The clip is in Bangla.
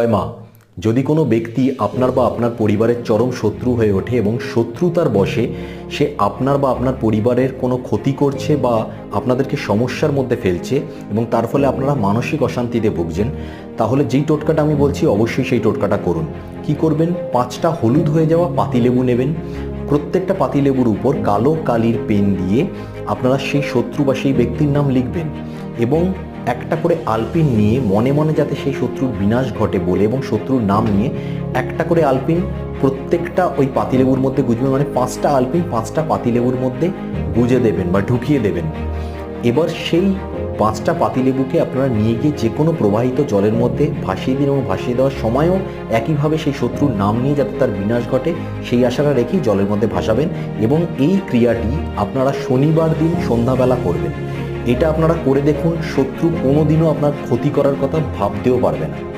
জয় মা, যদি কোনো ব্যক্তি আপনার বা আপনার পরিবারের চরম শত্রু হয়ে ওঠে এবং শত্রুতার বশে সে আপনার বা আপনার পরিবারের কোনো ক্ষতি করছে বা আপনাদেরকে সমস্যার মধ্যে ফেলছে এবং তার ফলে আপনারা মানসিক অশান্তিতে ভুগছেন, তাহলে যেই টোটকাটা আমি বলছি অবশ্যই সেই টোটকাটা করুন। কি করবেন? পাঁচটা হলুদ হয়ে যাওয়া পাতিলেবু নেবেন। প্রত্যেকটা পাতিলেবুর উপর কালো কালির পেন দিয়ে আপনারা সেই শত্রু বা সেই ব্যক্তির নাম লিখবেন এবং একটা করে আলপিন নিয়ে মনে মনে যাতে সেই শত্রুর বিনাশ ঘটে বলে এবং শত্রুর নাম নিয়ে একটা করে আলপিন প্রত্যেকটা ওই পাতিলেবুর মধ্যে গুজবেন মানে পাঁচটা আলপিন পাঁচটা পাতিলেবুর মধ্যে গুজে দেবেন বা ঢুকিয়ে দেবেন। এবার সেই পাঁচটা পাতিলেবুকে আপনারা নিয়ে গিয়ে যে কোনো প্রবাহিত জলের মধ্যে ভাসিয়ে দিন এবং ভাসিয়ে দেওয়ার সময়ও একইভাবে সেই শত্রুর নাম নিয়ে যাতে তার বিনাশ ঘটে, সেই আশাটা রেখেই জলের মধ্যে ভাসাবেন এবং এই ক্রিয়াটি আপনারা শনিবার দিন সন্ধ্যাবেলা করবেন। এটা আপনারা করে দেখুন শত্রু কোনোদিনও আপনার ক্ষতি করার কথা ভাবতেও পারবে না।